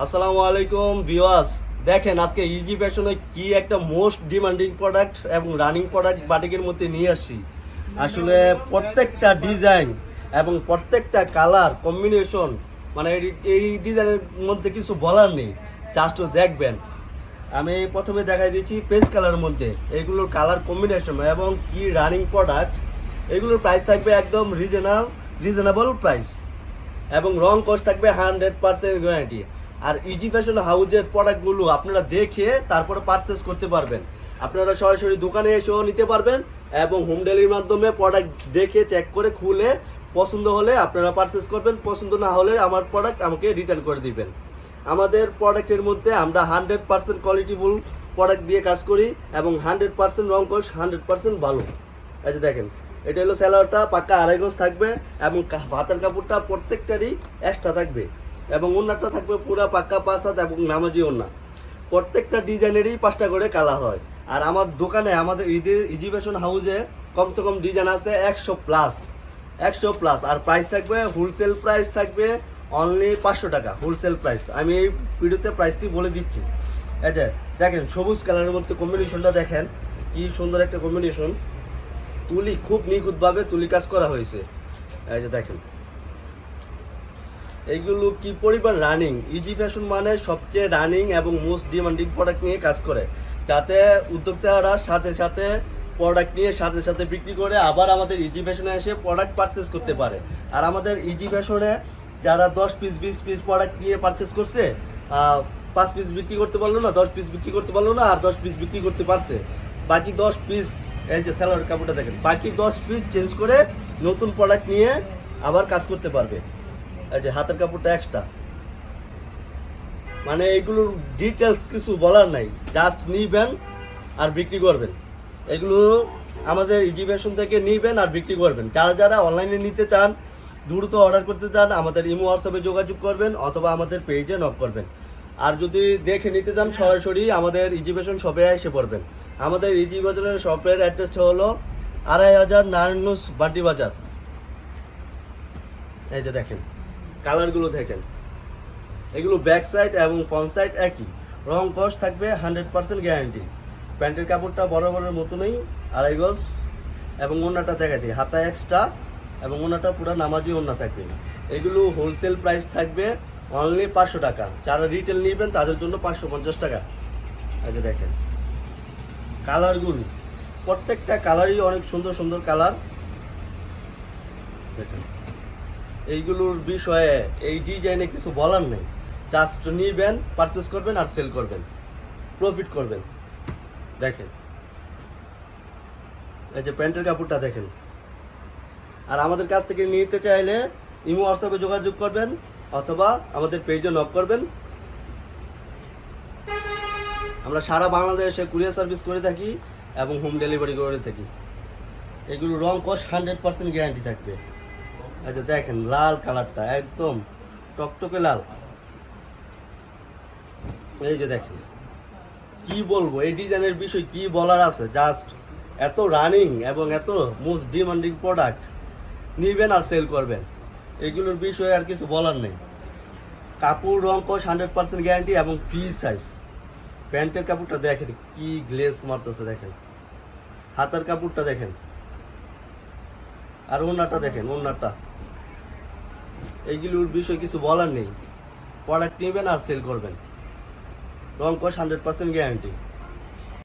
আসসালামু আলাইকুম ভিওয়াস দেখেন আজকে ইজি ফ্যাশনে কি একটা মোস্ট ডিমান্ডিং প্রোডাক্ট এবং রানিং প্রোডাক্ট বাটিকের মধ্যে নিয়ে আসছি। আসলে প্রত্যেকটা ডিজাইন এবং প্রত্যেকটা কালার কম্বিনেশন মানে এই- ডিজাইনের মধ্যে কিছু বলার নেই। জাস্ট দেখবেন। আমি প্রথমে দেখাই দিচ্ছি পেজ কালারের মধ্যে। এগুলোর কালার কম্বিনেশন এবং কি রানিং প্রোডাক্ট এগুলোর প্রাইস থাকবে একদম রিজনেবল রিজনেবল প্রাইস এবং রং কস্ট থাকবে হান্ড্রেড পার্সেন্ট গ্যারান্টি আর ইজি ফ্যাশন হাউজের প্রোডাক্টগুলো আপনারা দেখে তারপরে পারচেস করতে পারবেন। আপনারা সরাসরি দোকানে এসেও নিতে পারবেন এবং হোম ডেলিভারির মাধ্যমে প্রোডাক্ট দেখে চেক করে, খুলে পছন্দ হলে আপনারা পারচেস করবেন, পছন্দ না হলে আমার প্রোডাক্ট আমাকে রিটার্ন করে দিবেন। আমাদের প্রোডাক্টের মধ্যে আমরা হান্ড্রেড পার্সেন্ট কোয়ালিটিফুল প্রোডাক্ট দিয়ে কাজ করি এবং হান্ড্রেড পার্সেন্ট রং কস্ট হান্ড্রেড পার্সেন্ট ভালো এই যে দেখেন, এটা হলো স্যালোয়ারটা পাক্কা আড়াই গজ থাকবে এবং হাতের কাপড়টা প্রত্যেকটারই এক্সট্রা থাকবে। এবং ওনারটা থাকবে পুরো পাক্কা হাত এবং নামাজি ওনা প্রত্যেকটা ডিজাইনেরই পাঁচটা করে কালার হয়। আর আমার দোকানে আমাদের ঈদের ইজিভেশন হাউসে কমসে কম ডিজাইন আছে একশো প্লাস একশো প্লাস আর প্রাইস থাকবে হোলসেল প্রাইস থাকবে অনলি পাঁচশো টাকা হোলসেল প্রাইস আমি এই ভিডিওতে প্রাইসটি বলে দিচ্ছি। যে, দেখেন, সবুজ কালারের মধ্যে কম্বিনেশনটা দেখেন, কি সুন্দর একটা কম্বিনেশন তুলি খুব নিখুঁতভাবে তুলি কাজ করা হয়েছে। এই যে দেখেন এইগুলো কি পরিমাণ রানিং ইজি ফ্যাশন মানে সবচেয়ে রানিং এবং মোস্ট ডিমান্ডিং প্রোডাক্ট নিয়ে কাজ করে। যাতে উদ্যোক্তারা সাথে সাথে প্রোডাক্ট নিয়ে সাথে সাথে বিক্রি করে আবার আমাদের ইজি ফ্যাশনে এসে প্রোডাক্ট পারচেস করতে পারে। আর আমাদের ইজি ফ্যাশনে যারা দশ পিস বিশ পিস প্রোডাক্ট নিয়ে পারচেস করছে পাঁচ পিস বিক্রি করতে পারল না, দশ পিস বিক্রি করতে পারল না, আর দশ পিস বিক্রি করতে পারছে। বাকি দশ পিস এই যে স্যালোয়ার কাপড়টা দেখেন, বাকি দশ পিস চেঞ্জ করে নতুন প্রোডাক্ট নিয়ে আবার কাজ করতে পারবে। যে হাতের কাপড়টা এক্সট্রা মানে এইগুলোর ডিটেলস কিছু বলার নাই। জাস্ট নিবেন আর বিক্রি করবেন। এগুলো আমাদের ইজিভেশন থেকে নিবেন আর বিক্রি করবেন। যারা যারা অনলাইনে নিতে চান, দ্রুত অর্ডার করতে চান, আমাদের ইমো হোয়াটসঅ্যাপে যোগাযোগ করবেন অথবা আমাদের পেজে নক করবেন। আর যদি দেখে নিতে চান, সরাসরি আমাদের ইজিভেশন শপে এসে পড়বেন। আমাদের ইজিবেশনের শপের অ্যাড্রেসটা হলো আড়াই হাজার নারায়ণগঞ্জ বান্টি বাজার। এই যে দেখেন। কালারগুলো দেখেন। এগুলো ব্যাক সাইড এবং ফ্রন্ট সাইড একই। রং কস থাকবে হান্ড্রেড পার্সেন্ট গ্যারান্টি প্যান্টের কাপড়টা বরাবরের মতনই আড়াই গজ এবং ওনাটা দেখাতে হাতা এক্সট্রা এবং ওনাটা পুরো নামাজি ওনা থাকবে। এগুলো হোলসেল প্রাইস থাকবে অনলি পাঁচশো টাকা। যারা রিটেল নেবেন তাদের জন্য পাঁচশো পঞ্চাশ টাকা। আচ্ছা দেখেন। কালারগুলো। প্রত্যেকটা কালারই অনেক সুন্দর সুন্দর কালার। দেখেন। এইগুলোর বিষয়ে এই ডিজাইনে কিছু বলার নেই। জাস্ট নিবেন পারচেস করবেন আর সেল করবেন। প্রফিট করবেন। দেখেন। এই যে প্যান্টের কাপড়টা দেখেন। আর আমাদের কাছ থেকে নিতে চাইলে ইমো হোয়াটসঅ্যাপে যোগাযোগ করবেন অথবা আমাদের পেজে নক করবেন। আমরা সারা বাংলাদেশে কুরিয়ার সার্ভিস করে থাকি এবং হোম ডেলিভারি করে থাকি। এগুলো রং কস হান্ড্রেড পার্সেন্ট গ্যারান্টি থাকবে। আচ্ছা দেখেন, লাল কালারটা একদম টকটকে লাল। এই যে দেখেন, কি বলব, এই ডিজাইনের বিষয় কি বলার আছে? জাস্ট এত রানিং এবং এত মোস্ট ডিমান্ডিং প্রোডাক্ট নিবেন আর সেল করবেন। এগুলোর বিষয়ে আর কিছু বলার নেই। কাপড় রং কস হান্ড্রেড পার্সেন্ট গ্যারান্টি এবং ফ্রি সাইজ প্যান্টের কাপড়টা দেখেন, কি গ্লেস মারতেছে দেখেন। হাতের কাপড়টা দেখেন। আর ওনাটা দেখেন ওনাটা এইগুলোর বিষয়ে কিছু বলার নেই। প্রোডাক্ট নেবেন আর সেল করবেন। রং কস হান্ড্রেড পার্সেন্ট গ্যারান্টি